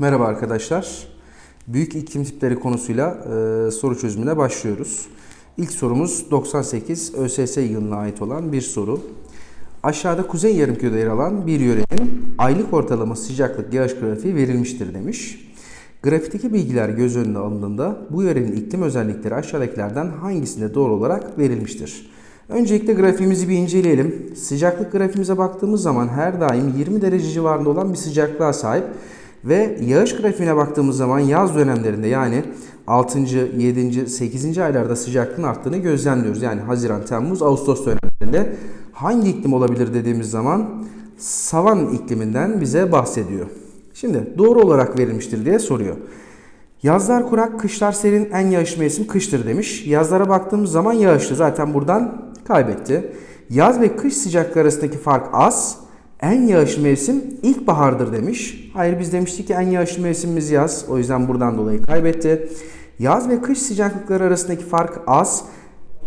Merhaba arkadaşlar. Büyük iklim tipleri konusuyla e, soru çözümüne başlıyoruz. İlk sorumuz 98 ÖSS yılına ait olan bir soru. Aşağıda kuzey yarımkürede yer alan bir yörenin aylık ortalama sıcaklık yağış grafiği verilmiştir demiş. Grafikteki bilgiler göz önüne alındığında bu yörenin iklim özellikleri aşağıdakilerden hangisinde doğru olarak verilmiştir? Öncelikle grafiğimizi bir inceleyelim. Sıcaklık grafiğimize baktığımız zaman her daim 20 derece civarında olan bir sıcaklığa sahip ve yağış grafiğine baktığımız zaman yaz dönemlerinde yani 6. 7. 8. aylarda sıcaklığın arttığını gözlemliyoruz. Yani Haziran, Temmuz, Ağustos dönemlerinde hangi iklim olabilir dediğimiz zaman savan ikliminden bize bahsediyor. Şimdi doğru olarak verilmiştir diye soruyor. Yazlar kurak, kışlar serin, en yağışlı mevsim kıştır demiş. Yazlara baktığımız zaman yağışlı zaten buradan kaybetti. Yaz ve kış sıcaklığı arasındaki fark az. En yağışlı mevsim ilkbahardır demiş. Hayır biz demiştik ki en yağışlı mevsimimiz yaz. O yüzden buradan dolayı kaybetti. Yaz ve kış sıcaklıkları arasındaki fark az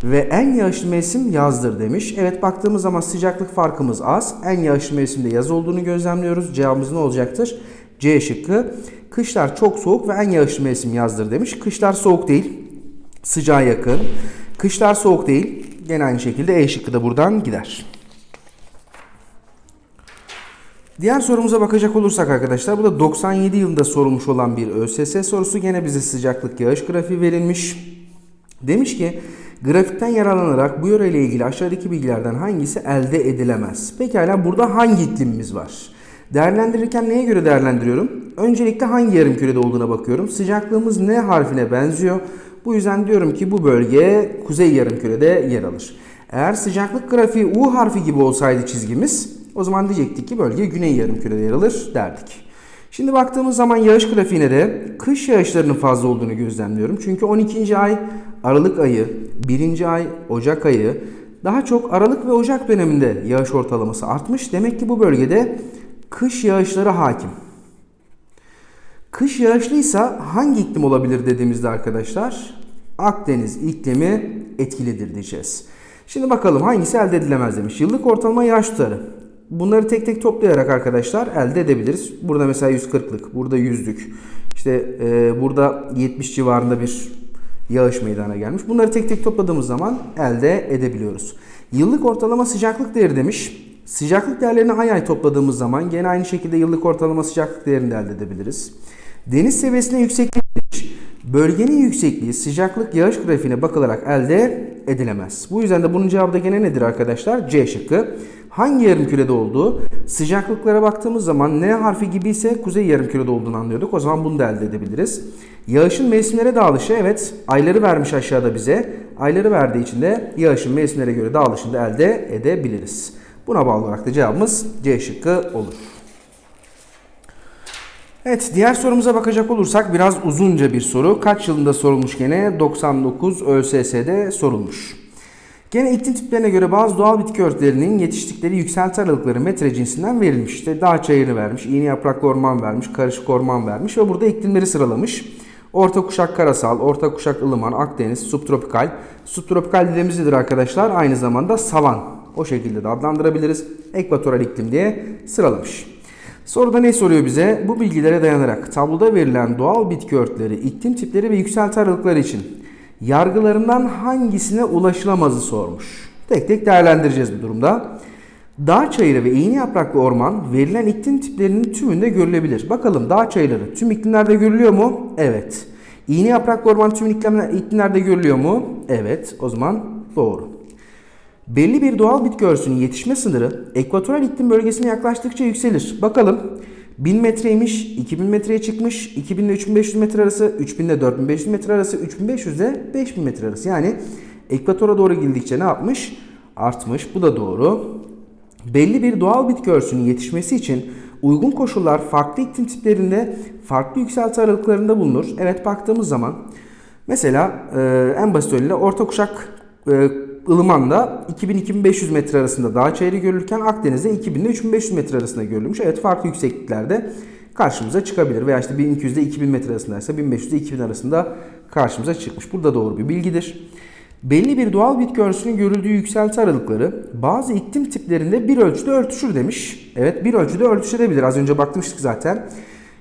ve en yağışlı mevsim yazdır demiş. Evet baktığımız zaman sıcaklık farkımız az. En yağışlı mevsimde yaz olduğunu gözlemliyoruz. Cevabımız ne olacaktır? C şıkkı. Kışlar çok soğuk ve en yağışlı mevsim yazdır demiş. Kışlar soğuk değil. Sıcağa yakın. Kışlar soğuk değil. Gene aynı şekilde E şıkkı da buradan gider. Diğer sorumuza bakacak olursak arkadaşlar bu da 97 yılında sorulmuş olan bir ÖSS sorusu. Gene bize sıcaklık yağış grafiği verilmiş. Demiş ki grafikten yararlanarak bu yöreyle ilgili aşağıdaki bilgilerden hangisi elde edilemez? Pekala burada hangi iklimimiz var? Değerlendirirken neye göre değerlendiriyorum? Öncelikle hangi yarım kürede olduğuna bakıyorum. Sıcaklığımız ne harfine benziyor? Bu yüzden diyorum ki bu bölge kuzey yarım kürede yer alır. Eğer sıcaklık grafiği U harfi gibi olsaydı çizgimiz o zaman diyecektik ki bölge güney yarım kürede yer alır derdik. Şimdi baktığımız zaman yağış grafiğine de kış yağışlarının fazla olduğunu gözlemliyorum. Çünkü 12. ay Aralık ayı, 1. ay Ocak ayı daha çok Aralık ve Ocak döneminde yağış ortalaması artmış. Demek ki bu bölgede kış yağışları hakim. Kış yağışlıysa hangi iklim olabilir dediğimizde arkadaşlar Akdeniz iklimi etkilidir diyeceğiz. Şimdi bakalım hangisi elde edilemez demiş. Yıllık ortalama yağış tutarı. Bunları tek tek toplayarak arkadaşlar elde edebiliriz. Burada mesela 140'lık, burada 100'lük. İşte e, burada 70 civarında bir yağış meydana gelmiş. Bunları tek tek topladığımız zaman elde edebiliyoruz. Yıllık ortalama sıcaklık değeri demiş. Sıcaklık değerlerini ay ay topladığımız zaman gene aynı şekilde yıllık ortalama sıcaklık değerini de elde edebiliriz. Deniz seviyesine yükseklik demiş. Bölgenin yüksekliği sıcaklık yağış grafiğine bakılarak elde edilemez. Bu yüzden de bunun cevabı da gene nedir arkadaşlar? C şıkkı. Hangi yarım kürede olduğu? Sıcaklıklara baktığımız zaman N harfi gibi ise kuzey yarım kürede olduğunu anlıyorduk. O zaman bunu da elde edebiliriz. Yağışın mevsimlere dağılışı evet ayları vermiş aşağıda bize. Ayları verdiği için de yağışın mevsimlere göre dağılışını da elde edebiliriz. Buna bağlı olarak da cevabımız C şıkkı olur. Evet diğer sorumuza bakacak olursak biraz uzunca bir soru. Kaç yılında sorulmuş gene? 99 ÖSS'de sorulmuş. Gene iklim tiplerine göre bazı doğal bitki örtülerinin yetiştikleri yükselti aralıkları metre cinsinden verilmiş. İşte dağ çayırı vermiş, iğne yapraklı orman vermiş, karışık orman vermiş ve burada iklimleri sıralamış. Orta kuşak karasal, orta kuşak ılıman, Akdeniz, subtropikal. Subtropikal nedir arkadaşlar? Aynı zamanda savan. O şekilde de adlandırabiliriz. Ekvatoral iklim diye sıralamış. Soruda ne soruyor bize? Bu bilgilere dayanarak tabloda verilen doğal bitki örtüleri, iklim tipleri ve yükselti aralıkları için yargılarından hangisine ulaşılamazı sormuş. Tek tek değerlendireceğiz bu durumda. Dağ çayırı ve iğne yapraklı orman verilen iklim tiplerinin tümünde görülebilir. Bakalım dağ çayırları tüm iklimlerde görülüyor mu? Evet. İğne yapraklı orman tüm iklimlerde görülüyor mu? Evet. O zaman doğru. Belli bir doğal bitki örtüsünün yetişme sınırı ekvatoral iklim bölgesine yaklaştıkça yükselir. Bakalım 1000 metreymiş, 2000 metreye çıkmış, 2000 ile 3500 metre arası, 3000 ile 4500 metre arası, 3500 ile 5000 metre arası. Yani ekvatora doğru gidildikçe ne yapmış? Artmış. Bu da doğru. Belli bir doğal bitki örtüsünün yetişmesi için uygun koşullar farklı iklim tiplerinde farklı yükselti aralıklarında bulunur. Evet baktığımız zaman mesela e, en basit örneğiyle orta kuşak e, Ilıman'da 2000-2500 metre arasında dağ çayırı görülürken Akdeniz'de 2000 ile 3500 metre arasında görülmüş. Evet farklı yüksekliklerde karşımıza çıkabilir. Veya işte 1200 ile 2000 metre arasındaysa 1500 ile 2000 arasında karşımıza çıkmış. Burada doğru bir bilgidir. Belli bir doğal bitki örtüsünün görüldüğü yükselti aralıkları bazı iklim tiplerinde bir ölçüde örtüşür demiş. Evet bir ölçüde örtüşebilir. Az önce bakmıştık zaten.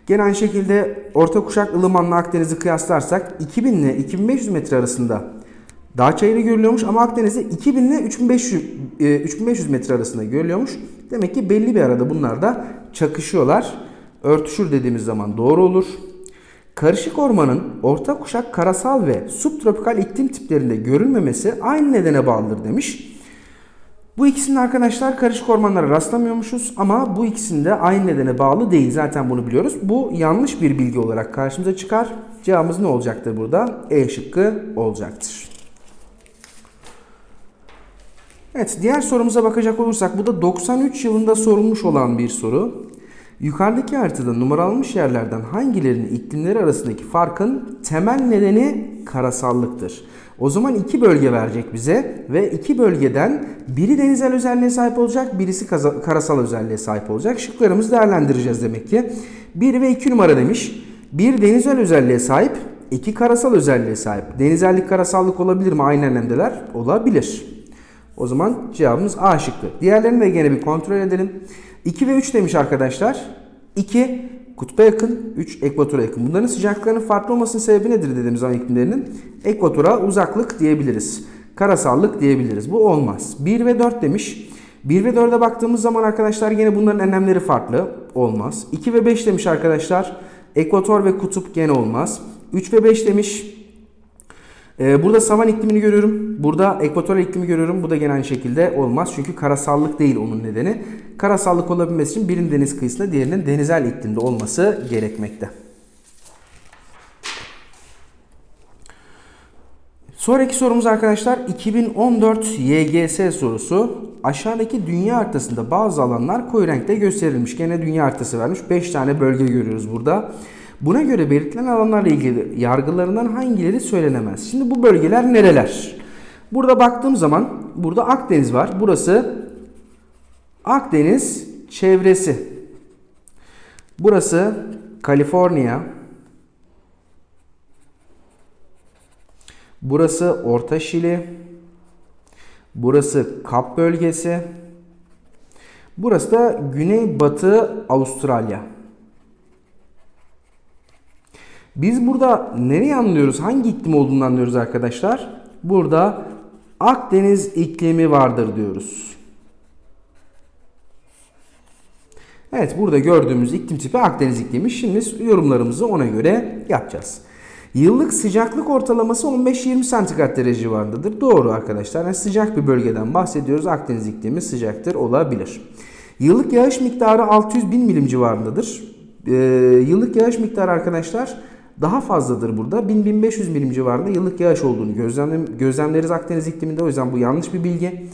Gene aynı şekilde orta kuşak ılımanla Akdeniz'i kıyaslarsak 2000 ile 2500 metre arasında dağ çayırı görülüyormuş ama Akdeniz'de 2000 ile 3500, e, 3500 metre arasında görülüyormuş. Demek ki belli bir arada bunlar da çakışıyorlar. Örtüşür dediğimiz zaman doğru olur. Karışık ormanın orta kuşak karasal ve subtropikal iklim tiplerinde görülmemesi aynı nedene bağlıdır demiş. Bu ikisinin arkadaşlar karışık ormanlara rastlamıyormuşuz ama bu ikisinde aynı nedene bağlı değil. Zaten bunu biliyoruz. Bu yanlış bir bilgi olarak karşımıza çıkar. Cevabımız ne olacaktır burada? E şıkkı olacaktır. Evet diğer sorumuza bakacak olursak bu da 93 yılında sorulmuş olan bir soru. Yukarıdaki haritada numaralanmış yerlerden hangilerinin iklimleri arasındaki farkın temel nedeni karasallıktır. O zaman iki bölge verecek bize ve iki bölgeden biri denizel özelliğe sahip olacak, birisi karasal özelliğe sahip olacak. Şıklarımızı değerlendireceğiz demek ki. 1 ve 2 numara demiş. Bir denizel özelliğe sahip, iki karasal özelliğe sahip. Denizellik karasallık olabilir mi? Aynı önemdeler. Olabilir. O zaman cevabımız A şıkkı. Diğerlerini de gene bir kontrol edelim. 2 ve 3 demiş arkadaşlar. 2 kutba yakın, 3 ekvatora yakın. Bunların sıcaklıklarının farklı olmasının sebebi nedir dediğimiz zaman iklimlerinin? Ekvatora uzaklık diyebiliriz. Karasallık diyebiliriz. Bu olmaz. 1 ve 4 demiş. 1 ve 4'e baktığımız zaman arkadaşlar yine bunların önlemleri farklı. Olmaz. 2 ve 5 demiş arkadaşlar. Ekvator ve kutup gene olmaz. 3 ve 5 demiş. Ee, burada savan iklimini görüyorum. Burada ekvatoral iklimi görüyorum. Bu da gene aynı şekilde olmaz. Çünkü karasallık değil onun nedeni. Karasallık olabilmesi için birinin deniz kıyısında diğerinin denizel iklimde olması gerekmekte. Sonraki sorumuz arkadaşlar 2014 YGS sorusu. Aşağıdaki dünya haritasında bazı alanlar koyu renkte gösterilmiş. Gene dünya haritası vermiş. 5 tane bölge görüyoruz burada. Buna göre belirtilen alanlarla ilgili yargılarından hangileri söylenemez? Şimdi bu bölgeler nereler? Burada baktığım zaman burada Akdeniz var. Burası Akdeniz çevresi. Burası Kaliforniya. Burası Orta Şili. Burası Kap bölgesi. Burası da Güneybatı Avustralya. Biz burada nereyi anlıyoruz? Hangi iklim olduğunu anlıyoruz arkadaşlar? Burada Akdeniz iklimi vardır diyoruz. Evet burada gördüğümüz iklim tipi Akdeniz iklimi. Şimdi yorumlarımızı ona göre yapacağız. Yıllık sıcaklık ortalaması 15-20 santigrat derece civarındadır. Doğru arkadaşlar. Yani sıcak bir bölgeden bahsediyoruz. Akdeniz iklimi sıcaktır olabilir. Yıllık yağış miktarı 600 bin milim civarındadır. Ee, yıllık yağış miktarı arkadaşlar daha fazladır burada. 1000-1500 milim civarında yıllık yağış olduğunu gözlemle, gözlemleriz Akdeniz ikliminde. O yüzden bu yanlış bir bilgi.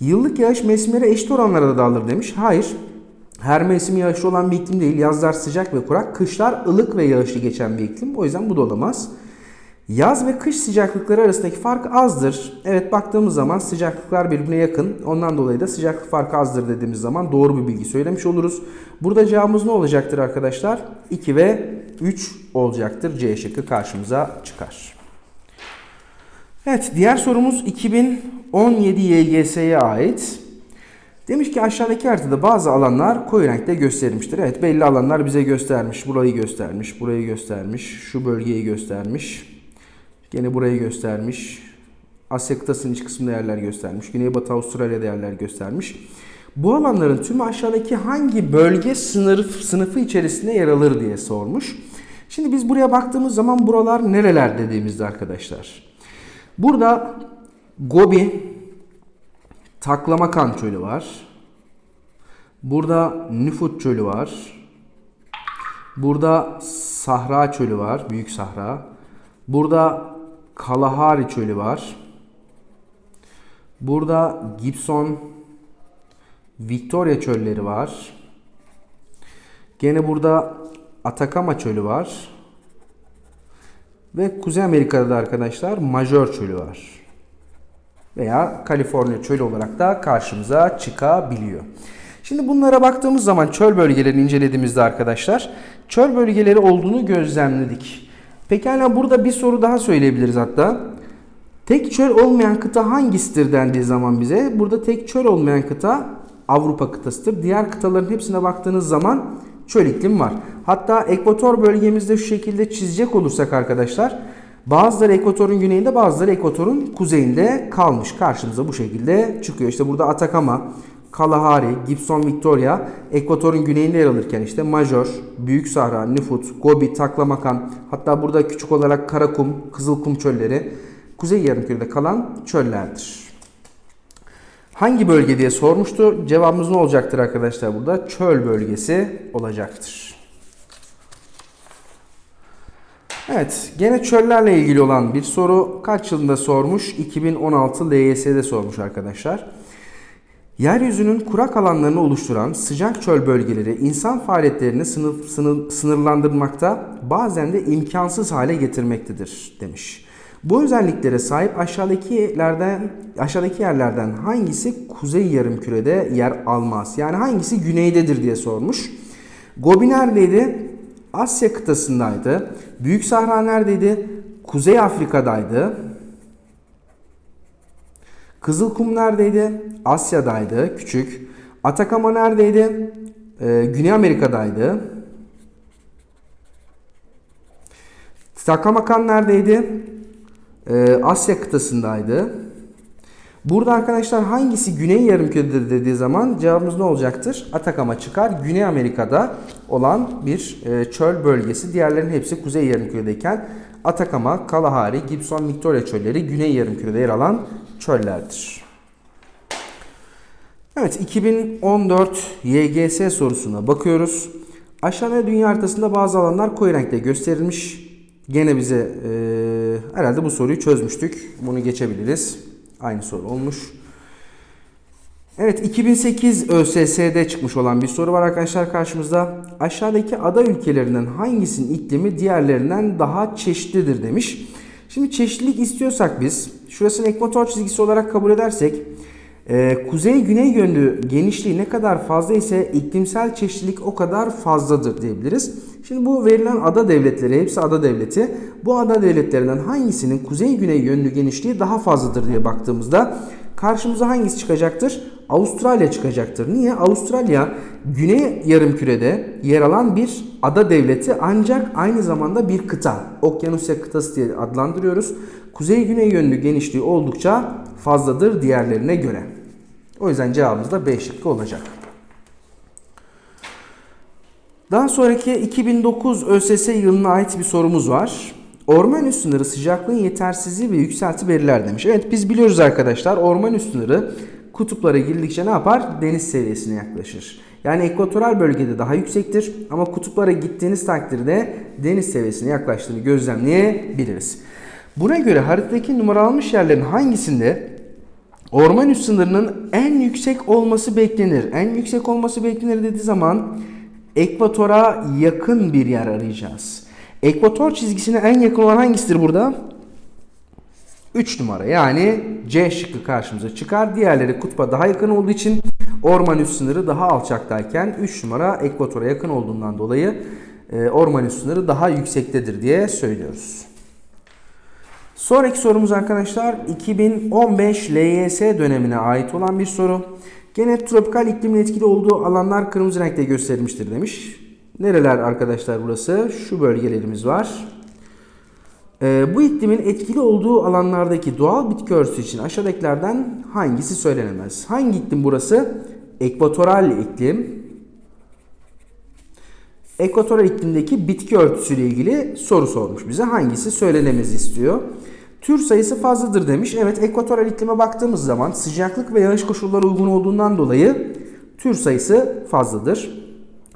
Yıllık yağış mevsimlere eşit oranlarda da dağılır demiş. Hayır. Her mevsim yağışlı olan bir iklim değil. Yazlar sıcak ve kurak, kışlar ılık ve yağışlı geçen bir iklim. O yüzden bu da olamaz. Yaz ve kış sıcaklıkları arasındaki fark azdır. Evet baktığımız zaman sıcaklıklar birbirine yakın. Ondan dolayı da sıcaklık farkı azdır dediğimiz zaman doğru bir bilgi söylemiş oluruz. Burada cevabımız ne olacaktır arkadaşlar? 2 ve 3 olacaktır. C şıkkı karşımıza çıkar. Evet diğer sorumuz 2017 YGS'ye ait. Demiş ki aşağıdaki haritada bazı alanlar koyu renkte gösterilmiştir. Evet belli alanlar bize göstermiş. Burayı göstermiş, burayı göstermiş, şu bölgeyi göstermiş. Gene burayı göstermiş. Asya kıtasının iç kısmında yerler göstermiş. Güneybatı Avustralya'da yerler göstermiş. Bu alanların tümü aşağıdaki hangi bölge sınıf, sınıfı içerisinde yer alır diye sormuş. Şimdi biz buraya baktığımız zaman buralar nereler dediğimizde arkadaşlar. Burada Gobi, Taklamakan çölü var. Burada Nüfut çölü var. Burada Sahra çölü var, Büyük Sahra. Burada Kalahari çölü var. Burada Gibson Victoria çölleri var. Gene burada Atakama çölü var. Ve Kuzey Amerika'da da arkadaşlar Major çölü var. Veya Kaliforniya çölü olarak da karşımıza çıkabiliyor. Şimdi bunlara baktığımız zaman çöl bölgelerini incelediğimizde arkadaşlar çöl bölgeleri olduğunu gözlemledik. Pekala burada bir soru daha söyleyebiliriz hatta. Tek çöl olmayan kıta hangisidir dendiği zaman bize burada tek çöl olmayan kıta Avrupa kıtasıdır. Diğer kıtaların hepsine baktığınız zaman çöl iklim var. Hatta ekvator bölgemizde şu şekilde çizecek olursak arkadaşlar bazıları ekvatorun güneyinde bazıları ekvatorun kuzeyinde kalmış. Karşımıza bu şekilde çıkıyor. İşte burada Atakama, Kalahari, Gibson Victoria ekvatorun güneyinde yer alırken işte Major, Büyük Sahra, Nüfut, Gobi, Taklamakan hatta burada küçük olarak Karakum, Kızılkum çölleri kuzey yarımkürede kalan çöllerdir. Hangi bölge diye sormuştu. Cevabımız ne olacaktır arkadaşlar burada? Çöl bölgesi olacaktır. Evet, gene çöllerle ilgili olan bir soru. Kaç yılında sormuş? 2016 LYS'de sormuş arkadaşlar. Yeryüzünün kurak alanlarını oluşturan sıcak çöl bölgeleri insan faaliyetlerini sınır, sınır, sınırlandırmakta bazen de imkansız hale getirmektedir demiş. Bu özelliklere sahip aşağıdakilerden aşağıdaki yerlerden hangisi kuzey yarımkürede yer almaz? Yani hangisi güneydedir diye sormuş. Gobi neredeydi? Asya kıtasındaydı. Büyük Sahra neredeydi? Kuzey Afrika'daydı. Kızılkum neredeydi? Asya'daydı, küçük. Atakama neredeydi? Ee, Güney Amerika'daydı. Takamakan neredeydi? Ee, Asya kıtasındaydı. Burada arkadaşlar hangisi Güney Yarımküre'dir dediği zaman cevabımız ne olacaktır? Atakama çıkar. Güney Amerika'da olan bir e, çöl bölgesi. Diğerlerinin hepsi Kuzey Yarımküre'deyken Atakama, Kalahari, Gibson, Victoria çölleri Güney Yarımküre'de yer alan çöllerdir. Evet 2014 YGS sorusuna bakıyoruz. Aşağıda dünya haritasında bazı alanlar koyu renkte gösterilmiş. Gene bize e, herhalde bu soruyu çözmüştük. Bunu geçebiliriz. Aynı soru olmuş. Evet 2008 ÖSS'de çıkmış olan bir soru var arkadaşlar karşımızda. Aşağıdaki ada ülkelerinden hangisinin iklimi diğerlerinden daha çeşitlidir demiş. Şimdi çeşitlilik istiyorsak biz şurasını ekvator çizgisi olarak kabul edersek e, kuzey-güney yönlü genişliği ne kadar fazla ise iklimsel çeşitlilik o kadar fazladır diyebiliriz. Şimdi bu verilen ada devletleri hepsi ada devleti. Bu ada devletlerinden hangisinin kuzey-güney yönlü genişliği daha fazladır diye baktığımızda karşımıza hangisi çıkacaktır? Avustralya çıkacaktır. Niye? Avustralya güney yarımkürede yer alan bir ada devleti ancak aynı zamanda bir kıta. Okyanusya kıtası diye adlandırıyoruz. Kuzey-güney yönlü genişliği oldukça fazladır diğerlerine göre. O yüzden cevabımız da B şıkkı olacak. Daha sonraki 2009 ÖSS yılına ait bir sorumuz var. Orman üst sınırı sıcaklığın yetersizliği ve yükselti belirler demiş. Evet biz biliyoruz arkadaşlar orman üst sınırı kutuplara girdikçe ne yapar? Deniz seviyesine yaklaşır. Yani ekvatoral bölgede daha yüksektir ama kutuplara gittiğiniz takdirde deniz seviyesine yaklaştığını gözlemleyebiliriz. Buna göre haritadaki numaralanmış yerlerin hangisinde orman üst sınırının en yüksek olması beklenir? En yüksek olması beklenir dediği zaman ekvatora yakın bir yer arayacağız. Ekvator çizgisine en yakın olan hangisidir burada? 3 numara yani C şıkkı karşımıza çıkar. Diğerleri kutba daha yakın olduğu için orman üst sınırı daha alçaktayken 3 numara ekvatora yakın olduğundan dolayı e, orman üst sınırı daha yüksektedir diye söylüyoruz. Sonraki sorumuz arkadaşlar 2015 LYS dönemine ait olan bir soru. Gene tropikal iklimin etkili olduğu alanlar kırmızı renkte gösterilmiştir demiş. Nereler arkadaşlar burası? Şu bölgelerimiz var. Ee, bu iklimin etkili olduğu alanlardaki doğal bitki örtüsü için aşağıdakilerden hangisi söylenemez? Hangi iklim burası? Ekvatoral iklim. Ekvatoral iklimdeki bitki örtüsüyle ilgili soru sormuş bize. Hangisi söylenemez istiyor. Tür sayısı fazladır demiş. Evet ekvatoral iklime baktığımız zaman sıcaklık ve yağış koşulları uygun olduğundan dolayı tür sayısı fazladır.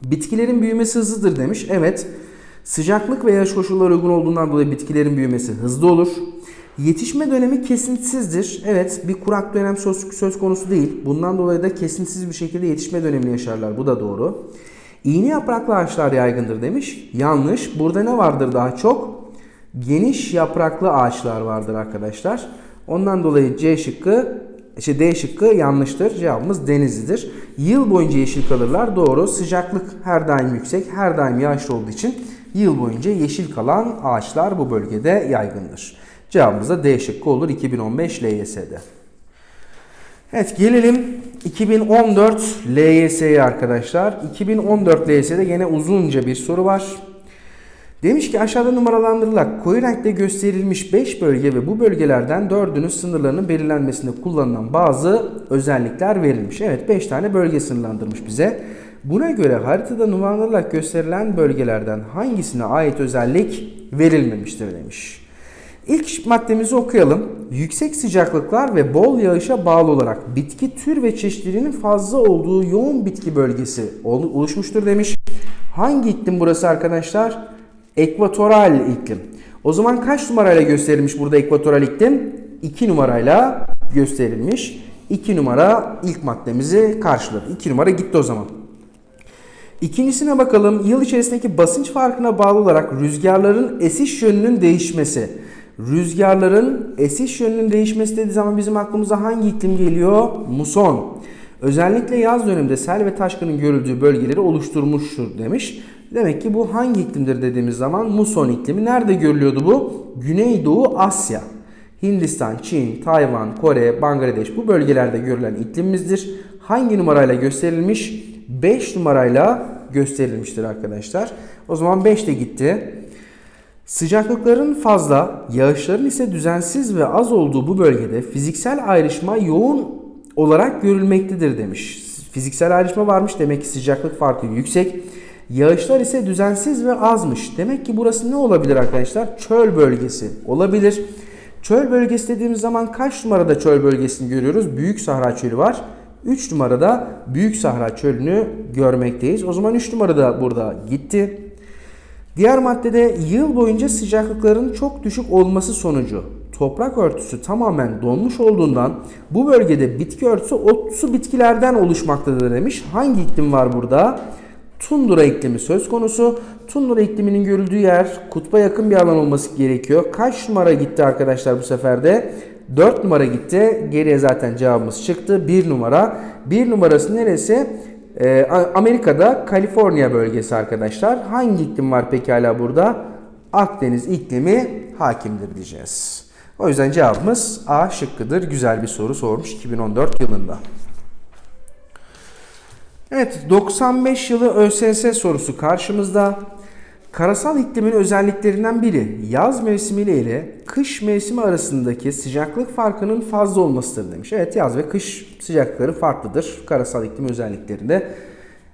Bitkilerin büyümesi hızlıdır demiş. Evet sıcaklık ve yağış koşulları uygun olduğundan dolayı bitkilerin büyümesi hızlı olur. Yetişme dönemi kesintisizdir. Evet bir kurak dönem söz, söz konusu değil. Bundan dolayı da kesintisiz bir şekilde yetişme dönemini yaşarlar. Bu da doğru. İğne yapraklı ağaçlar yaygındır demiş. Yanlış. Burada ne vardır daha çok? Geniş yapraklı ağaçlar vardır arkadaşlar. Ondan dolayı C şıkkı, işte D şıkkı yanlıştır. Cevabımız denizlidir. Yıl boyunca yeşil kalırlar. Doğru. Sıcaklık her daim yüksek, her daim yağışlı olduğu için yıl boyunca yeşil kalan ağaçlar bu bölgede yaygındır. Cevabımız da D şıkkı olur 2015 LYS'de. Evet gelelim 2014 LYS'ye arkadaşlar. 2014 LYS'de gene uzunca bir soru var. Demiş ki aşağıda numaralandırılarak koyu renkte gösterilmiş 5 bölge ve bu bölgelerden 4'ünün sınırlarının belirlenmesinde kullanılan bazı özellikler verilmiş. Evet 5 tane bölge sınırlandırmış bize. Buna göre haritada numaralandırılarak gösterilen bölgelerden hangisine ait özellik verilmemiştir demiş. İlk maddemizi okuyalım. Yüksek sıcaklıklar ve bol yağışa bağlı olarak bitki tür ve çeşitliliğinin fazla olduğu yoğun bitki bölgesi ol- oluşmuştur demiş. Hangi iklim burası arkadaşlar? Ekvatoral iklim. O zaman kaç numarayla gösterilmiş burada ekvatoral iklim? 2 numarayla gösterilmiş. 2 numara ilk maddemizi karşıladı. 2 numara gitti o zaman. İkincisine bakalım. Yıl içerisindeki basınç farkına bağlı olarak rüzgarların esiş yönünün değişmesi. Rüzgarların esiş yönünün değişmesi dediği zaman bizim aklımıza hangi iklim geliyor? Muson. Özellikle yaz döneminde sel ve taşkının görüldüğü bölgeleri oluşturmuştur demiş. Demek ki bu hangi iklimdir dediğimiz zaman muson iklimi. Nerede görülüyordu bu? Güneydoğu Asya. Hindistan, Çin, Tayvan, Kore, Bangladeş bu bölgelerde görülen iklimimizdir. Hangi numarayla gösterilmiş? 5 numarayla gösterilmiştir arkadaşlar. O zaman 5 de gitti. Sıcaklıkların fazla, yağışların ise düzensiz ve az olduğu bu bölgede fiziksel ayrışma yoğun olarak görülmektedir demiş. Fiziksel ayrışma varmış demek ki sıcaklık farkı yüksek. Yağışlar ise düzensiz ve azmış. Demek ki burası ne olabilir arkadaşlar? Çöl bölgesi olabilir. Çöl bölgesi dediğimiz zaman kaç numarada çöl bölgesini görüyoruz? Büyük Sahra Çölü var. 3 numarada Büyük Sahra Çölü'nü görmekteyiz. O zaman 3 numarada burada gitti. Diğer maddede yıl boyunca sıcaklıkların çok düşük olması sonucu toprak örtüsü tamamen donmuş olduğundan bu bölgede bitki örtüsü otsu bitkilerden oluşmaktadır demiş. Hangi iklim var burada? Tundra iklimi söz konusu. Tundra ikliminin görüldüğü yer kutba yakın bir alan olması gerekiyor. Kaç numara gitti arkadaşlar bu sefer de? 4 numara gitti. Geriye zaten cevabımız çıktı. 1 numara. 1 numarası neresi? Ee, Amerika'da Kaliforniya bölgesi arkadaşlar. Hangi iklim var pekala burada? Akdeniz iklimi hakimdir diyeceğiz. O yüzden cevabımız A şıkkıdır. Güzel bir soru sormuş 2014 yılında. Evet 95 yılı ÖSS sorusu karşımızda. Karasal iklimin özelliklerinden biri yaz mevsimiyle ile kış mevsimi arasındaki sıcaklık farkının fazla olmasıdır demiş. Evet yaz ve kış sıcaklıkları farklıdır karasal iklim özelliklerinde.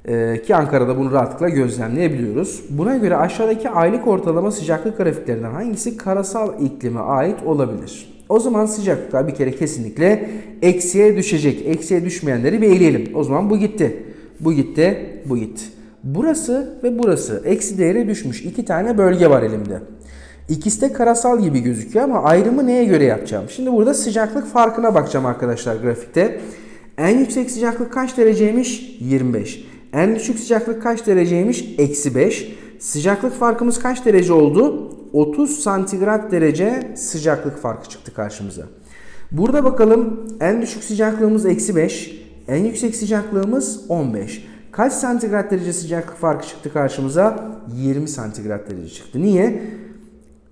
Ee, ki Ankara'da bunu rahatlıkla gözlemleyebiliyoruz. Buna göre aşağıdaki aylık ortalama sıcaklık grafiklerinden hangisi karasal iklime ait olabilir? O zaman sıcaklıklar bir kere kesinlikle eksiye düşecek. Eksiye düşmeyenleri bir eleyelim. O zaman bu gitti. Bu gitti. Bu gitti. Burası ve burası eksi değere düşmüş. iki tane bölge var elimde. İkisi de karasal gibi gözüküyor ama ayrımı neye göre yapacağım? Şimdi burada sıcaklık farkına bakacağım arkadaşlar grafikte. En yüksek sıcaklık kaç dereceymiş? 25. En düşük sıcaklık kaç dereceymiş? Eksi 5. Sıcaklık farkımız kaç derece oldu? 30 santigrat derece sıcaklık farkı çıktı karşımıza. Burada bakalım en düşük sıcaklığımız eksi 5. En yüksek sıcaklığımız 15. Kaç santigrat derece sıcaklık farkı çıktı karşımıza? 20 santigrat derece çıktı. Niye?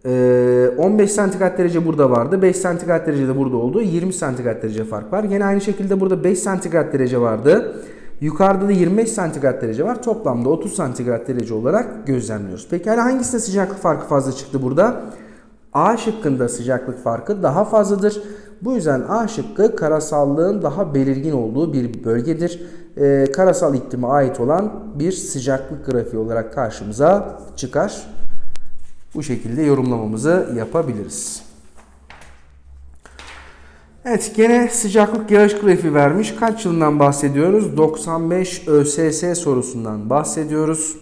Ee, 15 santigrat derece burada vardı. 5 santigrat derece de burada oldu. 20 santigrat derece fark var. Yine aynı şekilde burada 5 santigrat derece vardı. Yukarıda da 25 santigrat derece var. Toplamda 30 santigrat derece olarak gözlemliyoruz. Peki hala hangisinde sıcaklık farkı fazla çıktı burada? A şıkkında sıcaklık farkı daha fazladır. Bu yüzden A şıkkı karasallığın daha belirgin olduğu bir bölgedir. Ee, karasal iklime ait olan bir sıcaklık grafiği olarak karşımıza çıkar. Bu şekilde yorumlamamızı yapabiliriz. Evet gene sıcaklık yağış grafiği vermiş. Kaç yılından bahsediyoruz? 95 ÖSS sorusundan bahsediyoruz.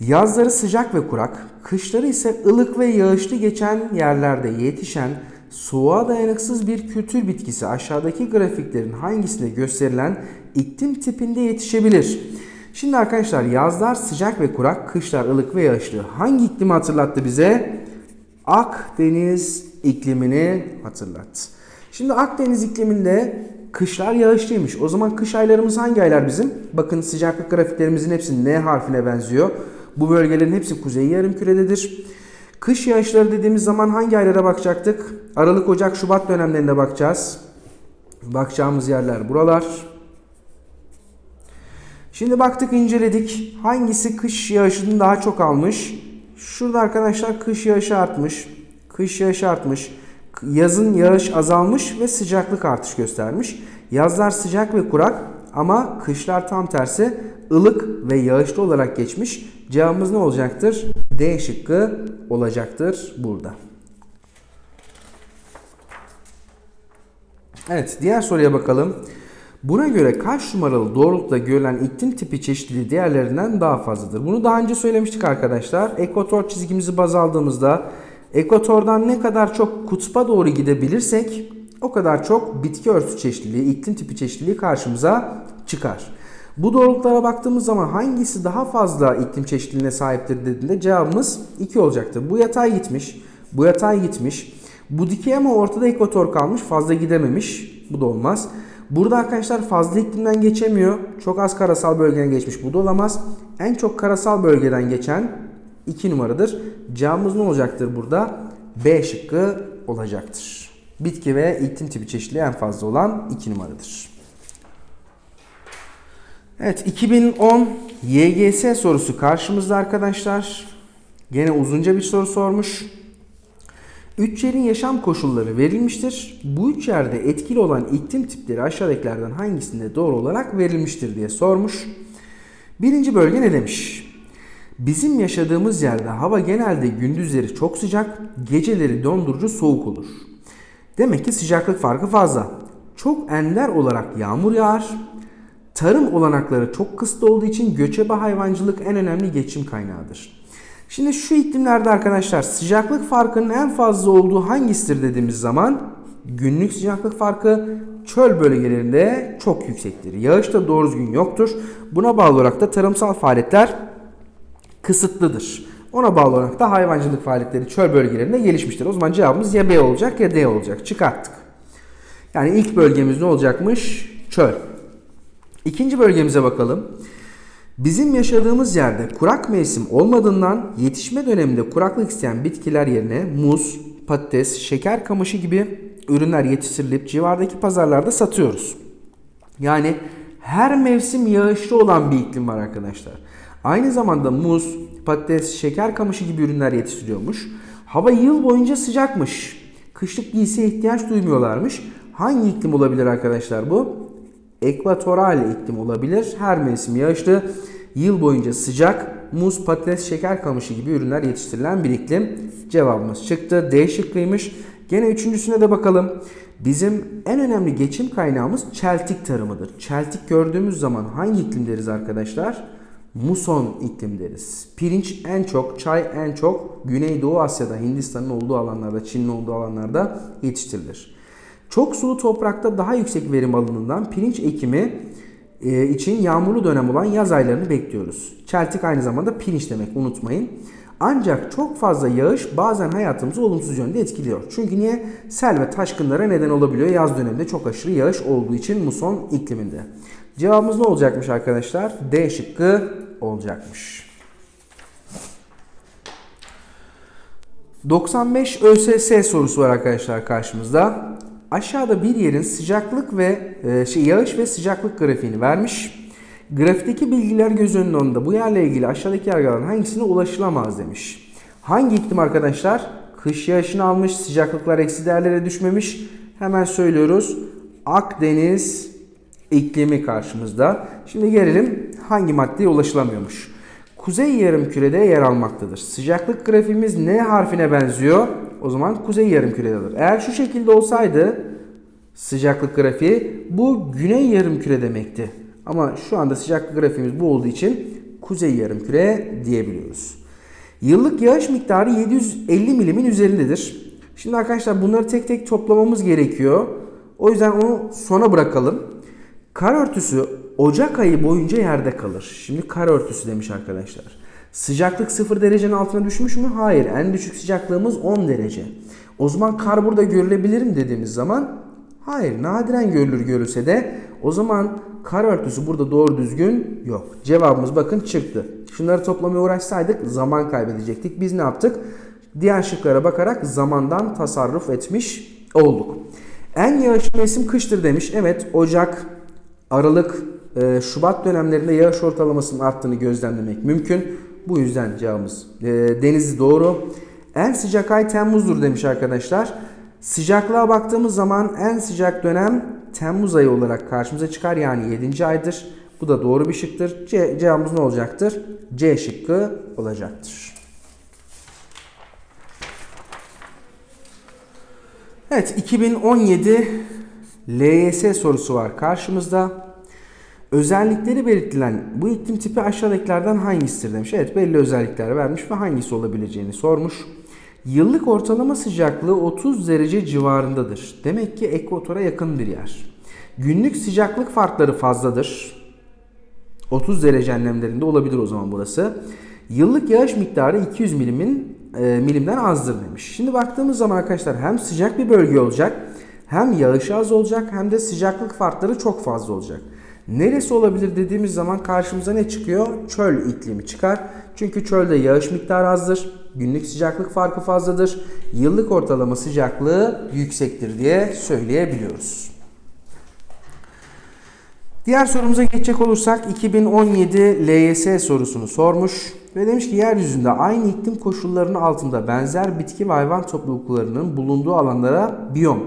Yazları sıcak ve kurak, kışları ise ılık ve yağışlı geçen yerlerde yetişen soğuğa dayanıksız bir kültür bitkisi aşağıdaki grafiklerin hangisinde gösterilen iklim tipinde yetişebilir? Şimdi arkadaşlar yazlar sıcak ve kurak, kışlar ılık ve yağışlı. Hangi iklimi hatırlattı bize? Akdeniz iklimini hatırlattı. Şimdi Akdeniz ikliminde kışlar yağışlıymış. O zaman kış aylarımız hangi aylar bizim? Bakın sıcaklık grafiklerimizin hepsi N harfine benziyor. Bu bölgelerin hepsi kuzey yarımkürededir. Kış yağışları dediğimiz zaman hangi aylara bakacaktık? Aralık, Ocak, Şubat dönemlerinde bakacağız. Bakacağımız yerler buralar. Şimdi baktık inceledik. Hangisi kış yağışını daha çok almış? Şurada arkadaşlar kış yağışı artmış. Kış yağışı artmış. Yazın yağış azalmış ve sıcaklık artış göstermiş. Yazlar sıcak ve kurak ama kışlar tam tersi ılık ve yağışlı olarak geçmiş. Cevabımız ne olacaktır? D şıkkı olacaktır burada. Evet diğer soruya bakalım. Buna göre kaç numaralı doğrultuda görülen iklim tipi çeşitliliği diğerlerinden daha fazladır? Bunu daha önce söylemiştik arkadaşlar. Ekvator çizgimizi baz aldığımızda ekvatordan ne kadar çok kutba doğru gidebilirsek o kadar çok bitki örtüsü çeşitliliği, iklim tipi çeşitliliği karşımıza çıkar. Bu doğrultulara baktığımız zaman hangisi daha fazla iklim çeşitliliğine sahiptir dediğinde cevabımız 2 olacaktır. Bu yatay gitmiş, bu yatay gitmiş. Bu dikey ama ortada ekvator kalmış, fazla gidememiş. Bu da olmaz. Burada arkadaşlar fazla iklimden geçemiyor. Çok az karasal bölgeden geçmiş. Bu da olamaz. En çok karasal bölgeden geçen 2 numaradır. Cevabımız ne olacaktır burada? B şıkkı olacaktır. Bitki ve iklim tipi çeşitliliği en fazla olan 2 numaradır. Evet 2010 YGS sorusu karşımızda arkadaşlar. Gene uzunca bir soru sormuş. Üç yerin yaşam koşulları verilmiştir. Bu üç yerde etkili olan iklim tipleri aşağıdakilerden hangisinde doğru olarak verilmiştir diye sormuş. Birinci bölge ne demiş? Bizim yaşadığımız yerde hava genelde gündüzleri çok sıcak, geceleri dondurucu soğuk olur. Demek ki sıcaklık farkı fazla. Çok ender olarak yağmur yağar. Tarım olanakları çok kısıtlı olduğu için göçebe hayvancılık en önemli geçim kaynağıdır. Şimdi şu iklimlerde arkadaşlar sıcaklık farkının en fazla olduğu hangisidir dediğimiz zaman günlük sıcaklık farkı çöl bölgelerinde çok yüksektir. Yağış da doğru düzgün yoktur. Buna bağlı olarak da tarımsal faaliyetler kısıtlıdır. Ona bağlı olarak da hayvancılık faaliyetleri çöl bölgelerinde gelişmiştir. O zaman cevabımız ya B olacak ya D olacak. Çıkarttık. Yani ilk bölgemiz ne olacakmış? Çöl. İkinci bölgemize bakalım. Bizim yaşadığımız yerde kurak mevsim olmadığından yetişme döneminde kuraklık isteyen bitkiler yerine muz, patates, şeker kamışı gibi ürünler yetiştirilip civardaki pazarlarda satıyoruz. Yani her mevsim yağışlı olan bir iklim var arkadaşlar. Aynı zamanda muz, patates, şeker kamışı gibi ürünler yetiştiriyormuş. Hava yıl boyunca sıcakmış. Kışlık giysiye ihtiyaç duymuyorlarmış. Hangi iklim olabilir arkadaşlar bu? Ekvatoral iklim olabilir. Her mevsim yağışlı, yıl boyunca sıcak, muz, patates, şeker kamışı gibi ürünler yetiştirilen bir iklim. Cevabımız çıktı. D şıkkıymış. Gene üçüncüsüne de bakalım. Bizim en önemli geçim kaynağımız çeltik tarımıdır. Çeltik gördüğümüz zaman hangi iklim deriz arkadaşlar? Muson iklim deriz. Pirinç en çok, çay en çok Güneydoğu Asya'da, Hindistan'ın olduğu alanlarda, Çin'in olduğu alanlarda yetiştirilir. Çok sulu toprakta daha yüksek verim alındığından pirinç ekimi e, için yağmurlu dönem olan yaz aylarını bekliyoruz. Çeltik aynı zamanda pirinç demek unutmayın. Ancak çok fazla yağış bazen hayatımızı olumsuz yönde etkiliyor. Çünkü niye? Sel ve taşkınlara neden olabiliyor yaz döneminde çok aşırı yağış olduğu için muson ikliminde. Cevabımız ne olacakmış arkadaşlar? D şıkkı olacakmış. 95 ÖSS sorusu var arkadaşlar karşımızda. Aşağıda bir yerin sıcaklık ve e, şey yağış ve sıcaklık grafiğini vermiş. Grafikteki bilgiler göz önünde onda. Bu yerle ilgili aşağıdaki yargılardan hangisine ulaşılamaz demiş. Hangi iklim arkadaşlar? Kış yağışını almış, sıcaklıklar eksi değerlere düşmemiş. Hemen söylüyoruz. Akdeniz iklimi karşımızda. Şimdi gelelim hangi maddeye ulaşılamıyormuş. Kuzey yarımkürede yer almaktadır. Sıcaklık grafiğimiz ne harfine benziyor? O zaman kuzey yarımkürededir. Eğer şu şekilde olsaydı sıcaklık grafiği bu güney yarımküre demekti. Ama şu anda sıcaklık grafiğimiz bu olduğu için kuzey yarımküre diyebiliyoruz. Yıllık yağış miktarı 750 milimin üzerindedir. Şimdi arkadaşlar bunları tek tek toplamamız gerekiyor. O yüzden onu sona bırakalım. Kar örtüsü Ocak ayı boyunca yerde kalır. Şimdi kar örtüsü demiş arkadaşlar. Sıcaklık 0 derecenin altına düşmüş mü? Hayır. En düşük sıcaklığımız 10 derece. O zaman kar burada görülebilir mi dediğimiz zaman hayır. Nadiren görülür görülse de o zaman kar örtüsü burada doğru düzgün yok. Cevabımız bakın çıktı. Şunları toplamaya uğraşsaydık zaman kaybedecektik. Biz ne yaptık? Diğer şıklara bakarak zamandan tasarruf etmiş olduk. En yağışlı mevsim kıştır demiş. Evet Ocak, Aralık, e, Şubat dönemlerinde yağış ortalamasının arttığını gözlemlemek mümkün. Bu yüzden cevabımız e, Denizli doğru. En sıcak ay Temmuz'dur demiş arkadaşlar. Sıcaklığa baktığımız zaman en sıcak dönem Temmuz ayı olarak karşımıza çıkar. Yani 7. aydır. Bu da doğru bir şıktır. C, cevabımız ne olacaktır? C şıkkı olacaktır. Evet 2017 LYS sorusu var karşımızda. Özellikleri belirtilen bu iklim tipi aşağıdakilerden hangisidir demiş. Evet belli özellikler vermiş ve hangisi olabileceğini sormuş. Yıllık ortalama sıcaklığı 30 derece civarındadır. Demek ki ekvatora yakın bir yer. Günlük sıcaklık farkları fazladır. 30 derece enlemlerinde olabilir o zaman burası. Yıllık yağış miktarı 200 milimin e, milimden azdır demiş. Şimdi baktığımız zaman arkadaşlar hem sıcak bir bölge olacak, hem yağış az olacak, hem de sıcaklık farkları çok fazla olacak. Neresi olabilir dediğimiz zaman karşımıza ne çıkıyor? Çöl iklimi çıkar. Çünkü çölde yağış miktarı azdır, günlük sıcaklık farkı fazladır, yıllık ortalama sıcaklığı yüksektir diye söyleyebiliyoruz. Diğer sorumuza geçecek olursak 2017 LYS sorusunu sormuş ve demiş ki yeryüzünde aynı iklim koşullarının altında benzer bitki ve hayvan topluluklarının bulunduğu alanlara biyom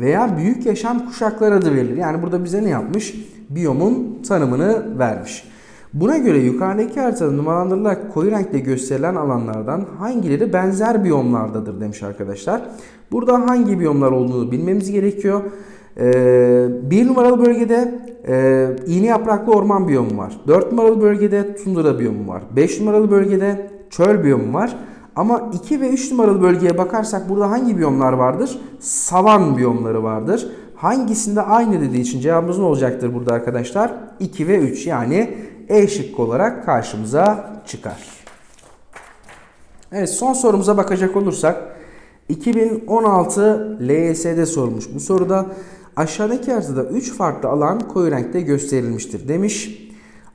veya büyük yaşam kuşakları adı verilir. Yani burada bize ne yapmış? Biyomun tanımını vermiş. Buna göre yukarıdaki haritada numaralandırılarak koyu renkle gösterilen alanlardan hangileri benzer biyomlardadır demiş arkadaşlar. Burada hangi biyomlar olduğunu bilmemiz gerekiyor. Ee, bir numaralı bölgede e, iğne yapraklı orman biyomu var. 4 numaralı bölgede tundra biyomu var. 5 numaralı bölgede çöl biyomu var. Ama 2 ve 3 numaralı bölgeye bakarsak burada hangi biyomlar vardır? Savan biyomları vardır. Hangisinde aynı dediği için cevabımız ne olacaktır burada arkadaşlar? 2 ve 3 yani E şıkkı olarak karşımıza çıkar. Evet son sorumuza bakacak olursak 2016 LYS'de sorulmuş bu soruda aşağıdaki haritada 3 farklı alan koyu renkte gösterilmiştir demiş.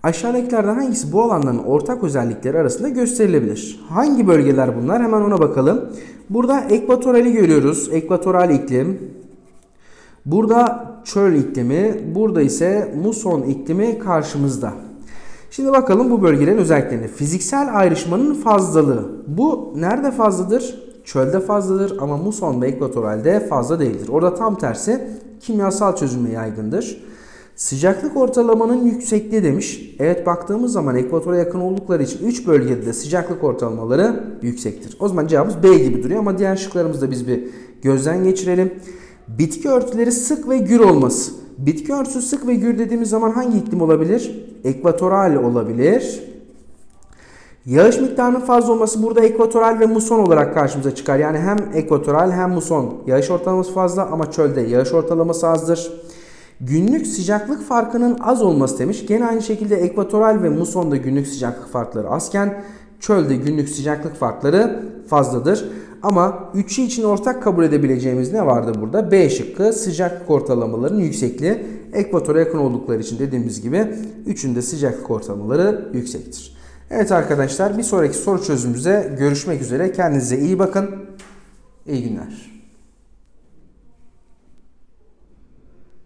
Aşağıdakilerden hangisi bu alanların ortak özellikleri arasında gösterilebilir? Hangi bölgeler bunlar? Hemen ona bakalım. Burada ekvatorali görüyoruz. Ekvatoral iklim. Burada çöl iklimi. Burada ise muson iklimi karşımızda. Şimdi bakalım bu bölgelerin özelliklerine. Fiziksel ayrışmanın fazlalığı. Bu nerede fazladır? Çölde fazladır ama muson ve ekvatoralde fazla değildir. Orada tam tersi kimyasal çözülme yaygındır. Sıcaklık ortalamanın yüksekliği demiş. Evet baktığımız zaman ekvatora yakın oldukları için 3 bölgede de sıcaklık ortalamaları yüksektir. O zaman cevabımız B gibi duruyor ama diğer şıklarımızda biz bir gözden geçirelim. Bitki örtüleri sık ve gür olması. Bitki örtüsü sık ve gür dediğimiz zaman hangi iklim olabilir? Ekvatoral olabilir. Yağış miktarının fazla olması burada ekvatoral ve muson olarak karşımıza çıkar. Yani hem ekvatoral hem muson yağış ortalaması fazla ama çölde yağış ortalaması azdır. Günlük sıcaklık farkının az olması demiş. Gene aynı şekilde ekvatoral ve musonda günlük sıcaklık farkları azken çölde günlük sıcaklık farkları fazladır. Ama üçü için ortak kabul edebileceğimiz ne vardı burada? B şıkkı sıcaklık ortalamalarının yüksekliği. Ekvatora yakın oldukları için dediğimiz gibi üçünde sıcaklık ortalamaları yüksektir. Evet arkadaşlar bir sonraki soru çözümümüze görüşmek üzere. Kendinize iyi bakın. İyi günler.